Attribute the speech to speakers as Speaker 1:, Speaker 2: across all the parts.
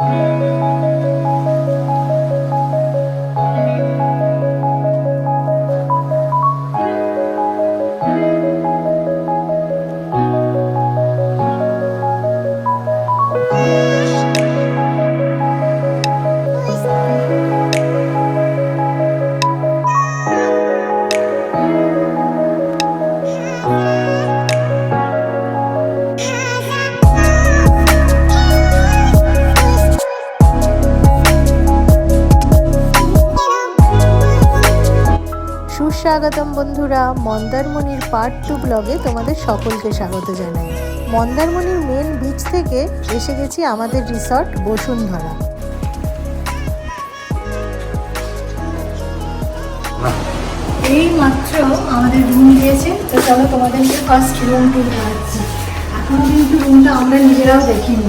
Speaker 1: Thank you. সুস্বাগতম বন্ধুরা মন্দারমণির part two ব্লগে তোমাদের সকলকে স্বাগত জানাই। মন্দারমণির মেন বিচ থেকে এসে গেছি আমাদের রিসর্ট বসুন্ধরা। এই মাত্র আমাদের রুম দিয়েছে তো চলো তোমাদেরকে ফার্স্ট রুম টুর করাচ্ছি এখনও কিন্তু রুমটা আমরা নিজেরাও দেখিনি।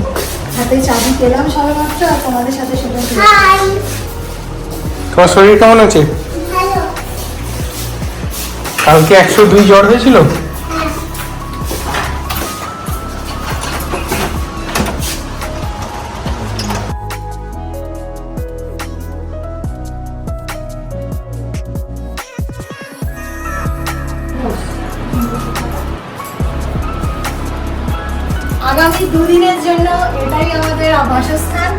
Speaker 1: হাতে চাবি পেলাম সবে মাত্র আর তোমাদের সাথে সেটা
Speaker 2: তোমার শরীর কেমন আছে? কালকে একশো দুই জ্বর হয়েছিল?
Speaker 1: আগামী দুদিনের জন্য এটাই আমাদের বাসস্থান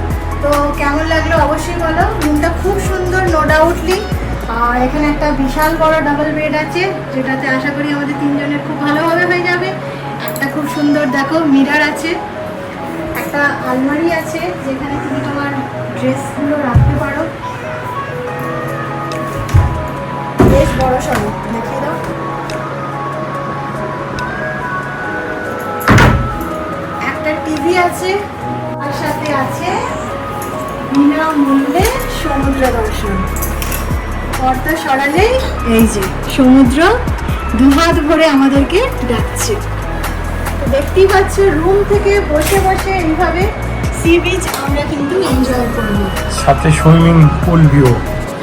Speaker 1: তো কেমন লাগল অবশ্যই বলো। রুমটা খুব সুন্দর নো ডাউটলি আর এখানে একটা বিশাল বড় ডাবল বেড আছে, যেটাতে আশা করি আমাদের তিনজনের খুব ভালোভাবে হয়ে যাবে। একটা খুব সুন্দর দেখো মিরার আছে, একটা আলমারি আছে, যেখানে তুমি তোমার ড্রেসগুলো রাখতে পারো। বেশ বড় সড়ো দেখিয়ে দাও। একটা টিভি আছে, তার সাথে আছে বিনামূল্যে সমুদ্র দর্শন। পর্দা সরালেই এই যে সমুদ্র দুহাত ভরে আমাদেরকে ডাকছে। তো দেখতেই পাচ্ছ রুম থেকে বসে বসে এইভাবে সি বিচ আমরা কিন্তু এনজয় করব।
Speaker 2: সাথে সুইমিং পুল ভিউ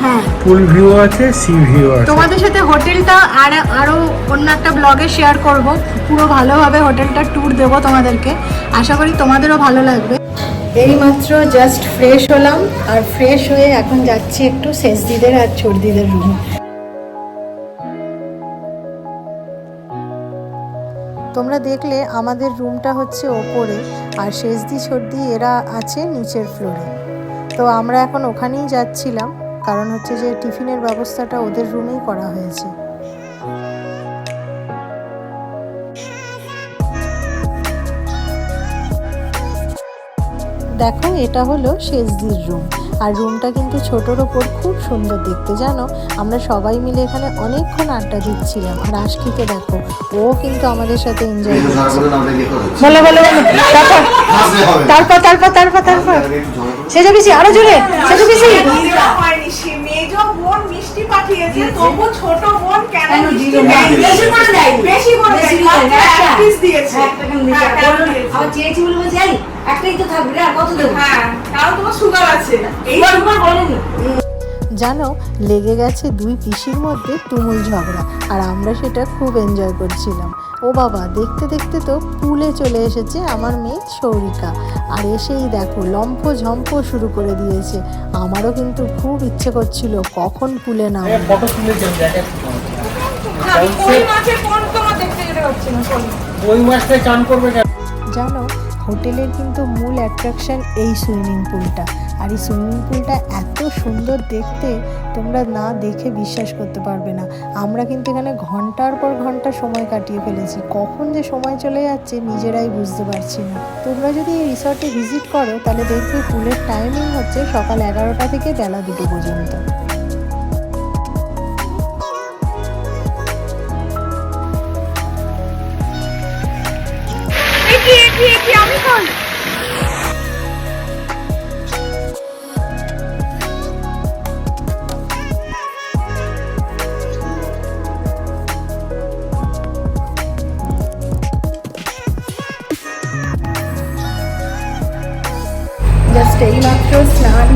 Speaker 1: হ্যাঁ।
Speaker 2: পুল ভিউ আছে সি ভিউ আছে।
Speaker 1: তোমাদের সাথে হোটেলটা আর আরও অন্য একটা ব্লগে শেয়ার করব। পুরো ভালোভাবে হোটেলটা ট্যুর দেবো তোমাদেরকে। আশা করি তোমাদেরও ভালো লাগবে। এইমাত্র জাস্ট ফ্রেশ হলাম আর ফ্রেশ হয়ে এখন যাচ্ছি একটু শেষদিদের আর ছর্দিদের রুমে তোমরা দেখলে আমাদের রুমটা হচ্ছে ওপরে আর শেষদি সর্দি এরা আছে নিচের ফ্লোরে তো আমরা এখন ওখানেই যাচ্ছিলাম, কারণ হচ্ছে যে টিফিনের ব্যবস্থাটা ওদের রুমেই করা হয়েছে। দেখো এটা হলো শেষদির রুম আর রুমটা কিন্তু ছোটোর ওপর খুব সুন্দর দেখতে জানো? আমরা সবাই মিলে এখানে অনেকক্ষণ আড্ডা দিচ্ছিলাম। আর আশকিকে দেখো ও কিন্তু আমাদের সাথে এনজয় করছে। বলো বলো বলো তারপর তারপর তারপর তারপর সেজো পিসি আরও জোরে।
Speaker 3: সে মেজো বোন মিষ্টি পাঠিয়েছে, তবু ছোট বোন কেন?
Speaker 4: বেশি করে।
Speaker 3: বেশি করে দিয়েছে।
Speaker 4: আবার চেয়েছি বলে বলছে, একটাই তো থাকবে আর কত দেবো?
Speaker 3: হ্যাঁ, কারণ তোমার সুগার আছে। এই
Speaker 4: এবার বলেনি।
Speaker 1: জানো লেগে গেছে দুই পিসির মধ্যে তুমুল ঝগড়া আর আমরা সেটা খুব এনজয় করছিলাম। ও বাবা দেখতে দেখতে তো পুলে চলে এসেছে আমার মেয়ে সৌরিকা আর এসেই দেখো লম্ফ ঝম্প শুরু করে দিয়েছে। আমারও কিন্তু খুব ইচ্ছে করছিল কখন পুলে
Speaker 3: না,
Speaker 1: জানো হোটেলের কিন্তু মূল অ্যাট্রাকশন এই সুইমিং পুলটা। আর এই সুইমিং পুলটা এত সুন্দর দেখতে, তোমরা না দেখে বিশ্বাস করতে পারবে না। আমরা কিন্তু এখানে ঘণ্টার পর ঘণ্টা সময় কাটিয়ে ফেলেছি। কখন যে সময় চলে যাচ্ছে নিজেরাই বুঝতে পারছি না। তোমরা যদি এই রিসর্টে ভিজিট করো, তাহলে দেখবে পুলের টাইমিং হচ্ছে সকাল এগারোটা থেকে বেলা দুটো পর্যন্ত।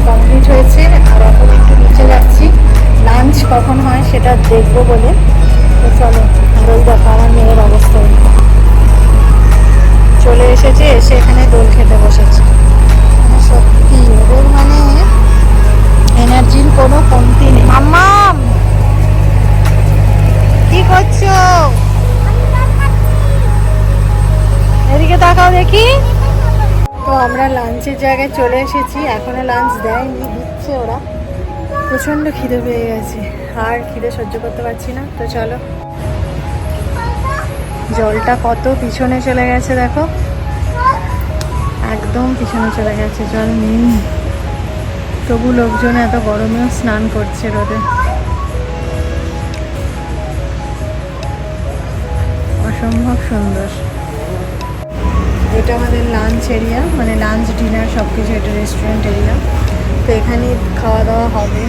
Speaker 1: কমপ্লিট হয়েছে। আর এখন একটু নিচে যাচ্ছি। লাঞ্চ কখন হয় সেটা দেখব বলে। তো চলো, দোল ওই দেখো, আমার মেয়ের অবস্থা। চলে এসেছে, এসে এখানে দোল খেতে লাঞ্চের জায়গায় চলে এসেছি এখনও লাঞ্চ দেয়নি, দিচ্ছে ওরা। প্রচণ্ড খিদে পেয়ে গেছে, আর খিদে সহ্য করতে পারছি না। তো চলো, জলটা কত পিছনে চলে গেছে দেখো। একদম পিছনে চলে গেছে জল নেই তবু লোকজন এত গরমেও স্নান করছে রোদে। অসম্ভব সুন্দর। এটা আমাদের লাঞ্চ এরিয়া মানে লাঞ্চ ডিনার সব কিছু এটা রেস্টুরেন্ট এরিয়া তো এখানে খাওয়া দাওয়া হবে।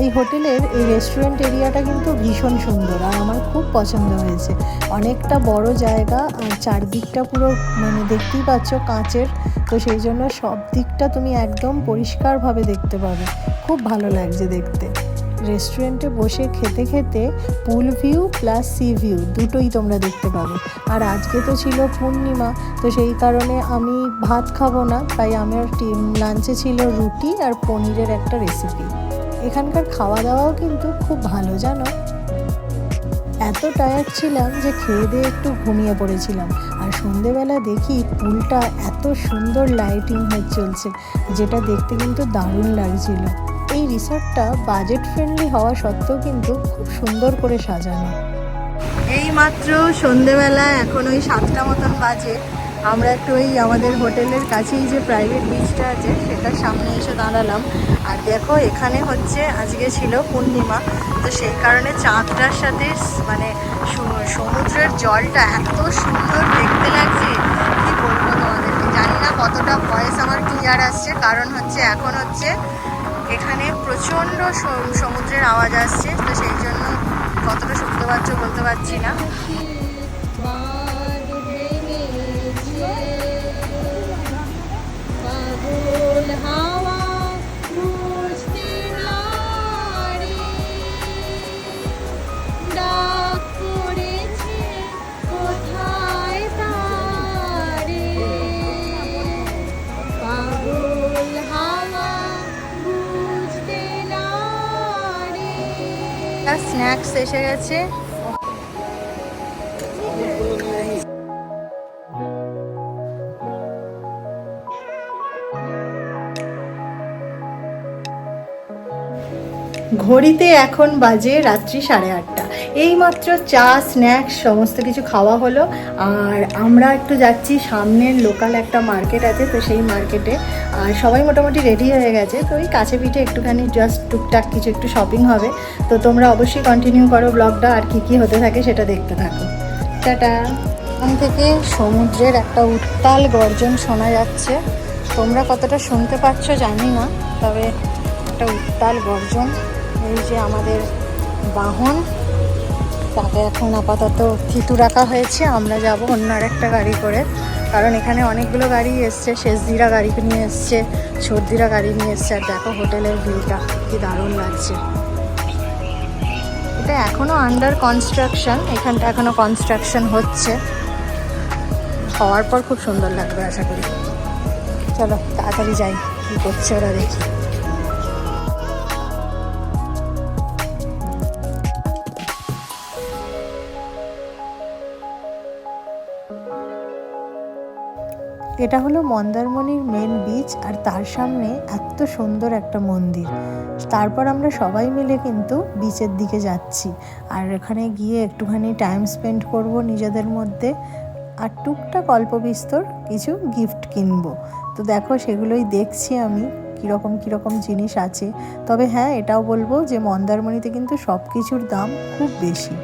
Speaker 1: এই হোটেলের এই রেস্টুরেন্ট এরিয়াটা কিন্তু ভীষণ সুন্দর আর আমার খুব পছন্দ হয়েছে। অনেকটা বড় জায়গা আর চারদিকটা পুরো মানে দেখতেই পাচ্ছ কাঁচের, তো সেই জন্য সব দিকটা তুমি একদম পরিষ্কারভাবে দেখতে পাবে। খুব ভালো লাগছে দেখতে। রেস্টুরেন্টে বসে খেতে খেতে pool view plus sea view দুটোই তোমরা দেখতে পাবে। আর আজকে তো ছিল পূর্ণিমা, তো সেই কারণে আমি ভাত খাব না, তাই আমার টিম লাঞ্চে ছিল রুটি আর পনিরের একটা রেসিপি এখানকার খাওয়া দাওয়াও কিন্তু খুব ভালো, জানো? এত টায়ার্ড ছিলাম যে খেয়ে দিয়ে একটু ঘুমিয়ে পড়েছিলাম। আর সন্ধেবেলা দেখি পুলটা এত সুন্দর লাইটিং হয়ে চলছে, যেটা দেখতে কিন্তু দারুণ লাগছিল। এই রিসর্টটা বাজেট ফ্রেন্ডলি হওয়া সত্ত্বেও কিন্তু খুব সুন্দর করে সাজানো। এই মাত্র সন্ধেবেলা এখন ওই সাতটা মতন বাজে। আমরা একটু ওই আমাদের হোটেলের কাছেই যে প্রাইভেট বিচটা আছে, সেটার সামনে এসে দাঁড়ালাম। আর দেখো, এখানে হচ্ছে আজকে ছিল পূর্ণিমা। তো সেই কারণে চাঁদটার সাথে মানে সমুদ্রের জলটা এত সুন্দর দেখতে লাগছে। কি বলব তোমাদেরকে? জানি না কতটা ভয়েস আমার ক্লিয়ার আসছে। কারণ হচ্ছে এখন হচ্ছে এখানে প্রচণ্ড সমুদ্রের আওয়াজ আসছে। তো সেই জন্য কতটা শুনতে পাচ্ছ বলতে পারছি না।
Speaker 5: হাওয়া বুঝতে কোথায় তারে? পাগল হাওয়া
Speaker 1: স্ন্যাক্স এসে গেছে। ঘড়িতে এখন বাজে রাত্রি সাড়ে আটটা। এইমাত্র চা, স্ন্যাক্স, সমস্ত কিছু খাওয়া হলো। আর আমরা একটু যাচ্ছি, সামনের লোকাল একটা মার্কেট আছে, তো সেই মার্কেটে আর সবাই মোটামুটি রেডি হয়ে গেছে, তো ওই কাছে পিঠে একটুখানি জাস্ট টুকটাক কিছু একটু শপিং হবে। তো তোমরা অবশ্যই কন্টিনিউ করো ব্লগটা আর কি কি হতে থাকে সেটা দেখতে থাকো। টাটা। এখান থেকে সমুদ্রের একটা উত্তাল গর্জন শোনা যাচ্ছে। তোমরা কতটা শুনতে পাচ্ছ জানি না, তবে একটা উত্তাল গর্জন। এই যে আমাদের বাহন, তাকে এখন আপাতত থিতু রাখা হয়েছে। আমরা যাব অন্য একটা গাড়ি করে। কারণ এখানে অনেকগুলো গাড়ি এসছে, শেষদিরা গাড়ি নিয়ে এসছে সর্দিরা গাড়ি নিয়ে এসছে। আর দেখো হোটেলের ভিউটা, কি দারুণ লাগছে। এটা এখনও আন্ডার কনস্ট্রাকশন এখানটা এখনও কনস্ট্রাকশন হচ্ছে। হওয়ার পর খুব সুন্দর লাগবে, আশা করি। চলো, তাড়াতাড়ি যাই, কী করছে ওরা দেখি। এটা হলো মন্দারমণির মেন বিচ আর তার সামনে এত সুন্দর একটা মন্দির। তারপর আমরা সবাই মিলে কিন্তু বিচের দিকে যাচ্ছি। আর এখানে গিয়ে একটুখানি টাইম স্পেন্ড করব নিজেদের মধ্যে আর টুকটাক অল্প বিস্তর কিছু গিফট কিনবো। তো দেখো সেগুলোই দেখছি আমি, কীরকম কীরকম জিনিস আছে। তবে হ্যাঁ এটাও বলব যে মন্দারমণিতে কিন্তু সব কিছুর দাম খুব বেশি।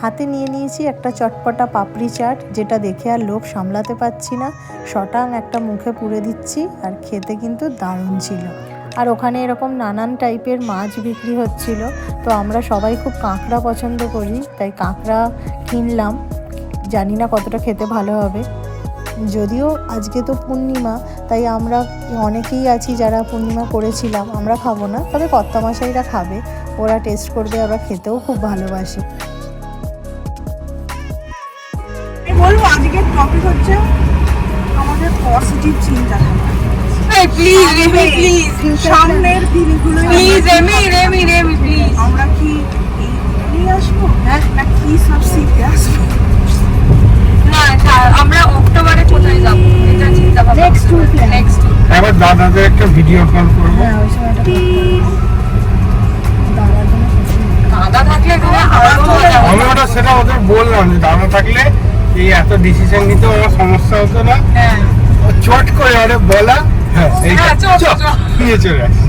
Speaker 1: হাতে নিয়ে নিয়েছি একটা চটপটা পাপড়ি চাট, যেটা দেখে আর লোভ সামলাতে পারছি না। শটাং একটা মুখে পুরে দিচ্ছি আর খেতে কিন্তু দারুণ ছিল। আর ওখানে এরকম নানান টাইপের মাছ বিক্রি হচ্ছিল। তো আমরা সবাই খুব কাঁকড়া পছন্দ করি, তাই কাঁকড়া কিনলাম। জানি না কতটা খেতে ভালো হবে। যদিও আজকে তো পূর্ণিমা, তাই আমরা অনেকেই আছি যারা পূর্ণিমা করেছিলাম, আমরা খাব না। তবে কর্তামশাইরা খাবে, ওরা টেস্ট করবে, আমরা খেতেও খুব ভালোবাসি।
Speaker 3: পজিটিভ চিন্তা
Speaker 6: প্লিজ রেমি প্লিজ
Speaker 3: সামনের দিনগুলো
Speaker 6: please Remi Remi Remi please
Speaker 3: আমরা কি নিয়ে আসব? হ্যাঁ না কি সব শিখতে আসব।
Speaker 6: না আমরা অক্টোবরে কোথায় যাব? এটা চিন্তা ভাবনা
Speaker 1: tour
Speaker 6: নেক্সট
Speaker 2: এবার দাদাদের একটা ভিডিও কল করব।
Speaker 1: হ্যাঁ ওই সময়টা
Speaker 6: দাদা থাকলে আরও
Speaker 2: আমি ওটা সেটা ওদের বললাম যে দাদা থাকলে এই এত ডিসিশন নিতে আমার সমস্যা হতো না।
Speaker 6: হ্যাঁ।
Speaker 2: চট করে আরে বলা। হ্যাঁ
Speaker 6: হ্যাঁ।
Speaker 2: নিয়ে। চলে আসি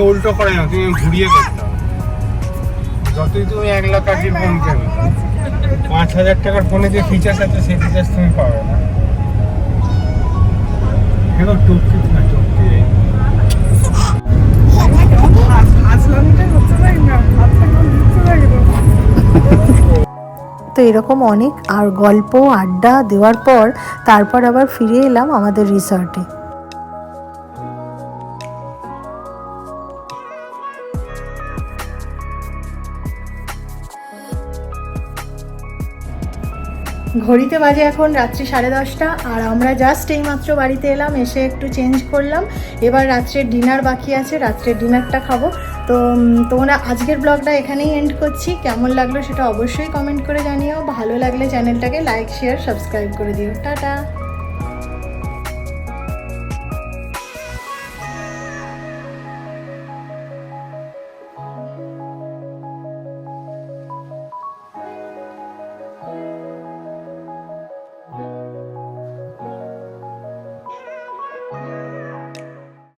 Speaker 2: উল্টো করে না তুমি ঘুরিয়ে করতে হবে যতই তুমি এক লাখ আশির ফোন কেন। পাঁচ হাজার টাকার ফোনে যে ফিচার্স আছে সেই ফিচার্স তুমি পাবে না।
Speaker 1: তো এরকম অনেক আর গল্প, আড্ডা দেওয়ার পর তারপর আবার ফিরে এলাম আমাদের রিসর্টে ঘড়িতে বাজে এখন রাত্রি সাড়ে দশটা আর আমরা জাস্ট এইমাত্র বাড়িতে এলাম, এসে একটু চেঞ্জ করলাম। এবার রাত্রের ডিনার বাকি আছে রাত্রের ডিনারটা খাব। তো তোমরা আজকের ব্লগটা এখানেই এন্ড করছি। কেমন লাগল সেটা অবশ্যই কমেন্ট করে জানিও। ভালো লাগলে চ্যানেলটাকে লাইক শেয়ার সাবস্ক্রাইব করে দিও। টাটা!